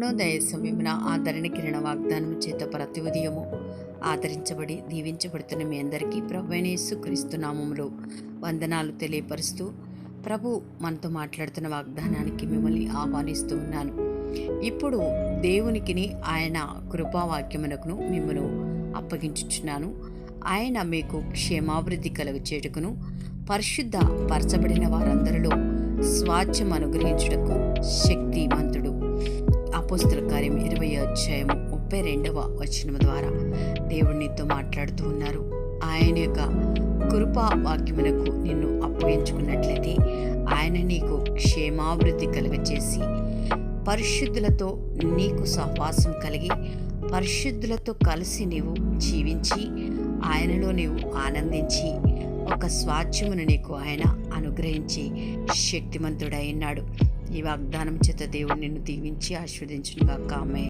అరుణోదయ సమయమున ఆదరణ కిరణ వాగ్దానం చేత ప్రతి ఉదయము ఆదరించబడి దీవించబడుతున్న మీ అందరికీ ప్రభువైన యేసుక్రీస్తు నామములో వందనాలు తెలియపరుస్తూ ప్రభు మనతో మాట్లాడుతున్న వాగ్దానానికి మిమ్మల్ని ఆహ్వానిస్తూ ఉన్నాను. ఇప్పుడు దేవునికిని ఆయన కృపావాక్యమునకును మిమ్మను అప్పగించుచున్నాను. ఆయన మీకు క్షేమాభివృద్ధి కలుగు చేటుకును పరిశుద్ధ పరచబడిన వారందరిలో స్వాచ్ఛం అనుగ్రహించుటకు శక్తి మన అపోస్తుల కార్యం ఇరవై అధ్యాయం ముప్పై రెండవ వచనం ద్వారా దేవుణ్ణితో మాట్లాడుతూ ఉన్నారు. ఆయన యొక్క కృపా వాక్యమునకు నిన్ను అప్పగించుకున్నట్లయితే ఆయన నీకు క్షేమాభివృద్ధి కలుగజేసి పరిశుద్ధులతో నీకు సహవాసం కలిగి పరిశుద్ధులతో కలిసి నీవు జీవించి ఆయనలో నీవు ఆనందించి ఒక స్వాచ్ఛమును నీకు ఆయన అనుగ్రహించి శక్తిమంతుడై ఉన్నాడు. ఈ వాగ్దానం చేత దేవుడు నిన్ను దీవించి ఆస్వాదించునుగా కామే